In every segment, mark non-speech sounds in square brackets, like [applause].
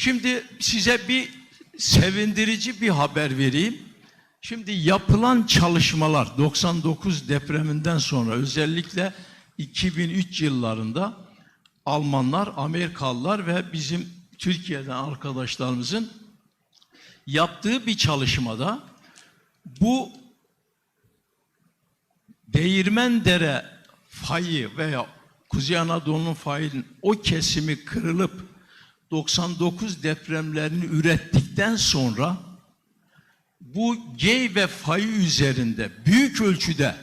Şimdi size bir sevindirici bir haber vereyim. Şimdi yapılan çalışmalar 99 depreminden sonra özellikle 2003 yıllarında Almanlar, Amerikalılar ve bizim Türkiye'den arkadaşlarımızın yaptığı bir çalışmada bu Değirmendere fayı veya Kuzey Anadolu'nun fayının o kesimi kırılıp 99 depremlerini ürettikten sonra bu Geyve fayı üzerinde büyük ölçüde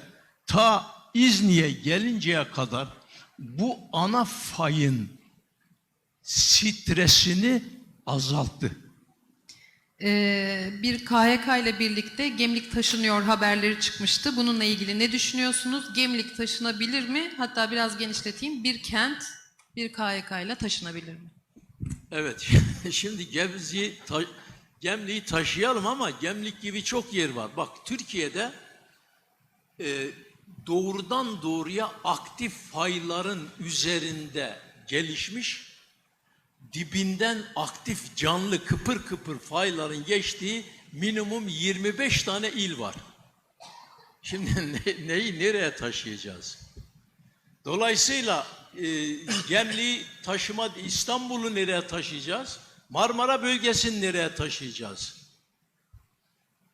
ta İzni'ye gelinceye kadar bu ana fayın stresini azalttı. Ee, bir KHK ile birlikte Gemlik taşınıyor haberleri çıkmıştı. Bununla ilgili ne düşünüyorsunuz? Gemlik taşınabilir mi? Hatta biraz genişleteyim. Bir kent bir KHK ile taşınabilir mi? Evet, [laughs] şimdi Gebze'yi, ta- Gemlik'i taşıyalım ama Gemlik gibi çok yer var. Bak Türkiye'de e, doğrudan doğruya aktif fayların üzerinde gelişmiş, dibinden aktif canlı kıpır kıpır fayların geçtiği minimum 25 tane il var. Şimdi [laughs] ne- neyi nereye taşıyacağız? Dolayısıyla e, Gemliği taşıma İstanbul'u nereye taşıyacağız? Marmara bölgesini nereye taşıyacağız?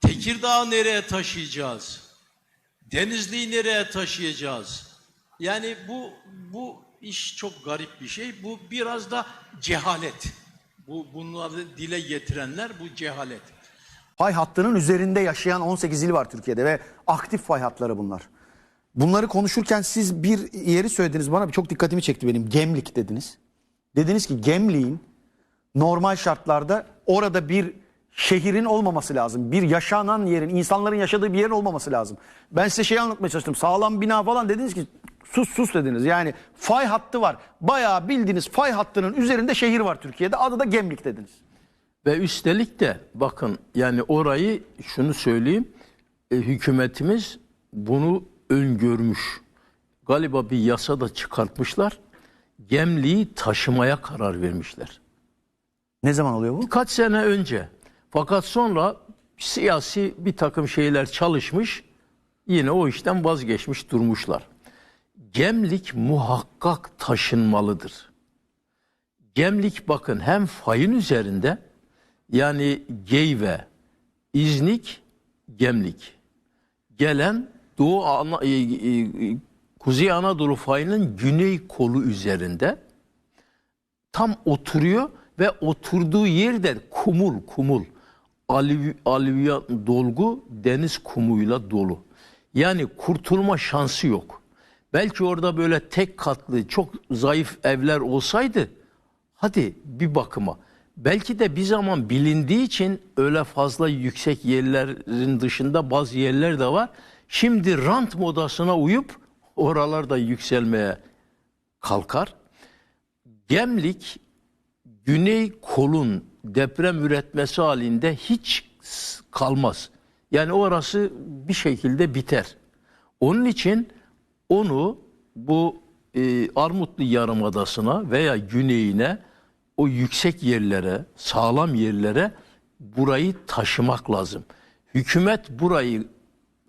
Tekirdağ'ı nereye taşıyacağız? Denizli'yi nereye taşıyacağız? Yani bu bu iş çok garip bir şey. Bu biraz da cehalet. Bu bunları dile getirenler bu cehalet. Fay hattının üzerinde yaşayan 18 il var Türkiye'de ve aktif fay hatları bunlar. Bunları konuşurken siz bir yeri söylediniz bana çok dikkatimi çekti benim. Gemlik dediniz. Dediniz ki Gemlik'in normal şartlarda orada bir şehrin olmaması lazım. Bir yaşanan yerin, insanların yaşadığı bir yerin olmaması lazım. Ben size şey anlatmaya çalıştım. Sağlam bina falan dediniz ki sus sus dediniz. Yani fay hattı var. Bayağı bildiğiniz fay hattının üzerinde şehir var Türkiye'de. Adı da Gemlik dediniz. Ve üstelik de bakın yani orayı şunu söyleyeyim e, hükümetimiz bunu öngörmüş. Galiba bir yasa da çıkartmışlar. Gemliği taşımaya karar vermişler. Ne zaman oluyor bu? Birkaç sene önce. Fakat sonra siyasi bir takım şeyler çalışmış. Yine o işten vazgeçmiş durmuşlar. Gemlik muhakkak taşınmalıdır. Gemlik bakın hem fayın üzerinde yani Geyve, İznik, Gemlik. Gelen Doğu Ana, e, e, Kuzey Anadolu fayının güney kolu üzerinde tam oturuyor ve oturduğu yerde kumul kumul alüv, alüvyan dolgu deniz kumuyla dolu. Yani kurtulma şansı yok. Belki orada böyle tek katlı çok zayıf evler olsaydı hadi bir bakıma. Belki de bir zaman bilindiği için öyle fazla yüksek yerlerin dışında bazı yerler de var. Şimdi rant modasına uyup oralarda yükselmeye kalkar. Gemlik güney kolun deprem üretmesi halinde hiç kalmaz. Yani orası bir şekilde biter. Onun için onu bu e, Armutlu Yarımadası'na veya güneyine o yüksek yerlere, sağlam yerlere burayı taşımak lazım. Hükümet burayı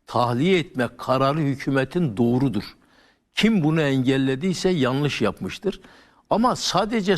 tahliye etmek kararı hükümetin doğrudur. Kim bunu engellediyse yanlış yapmıştır. Ama sadece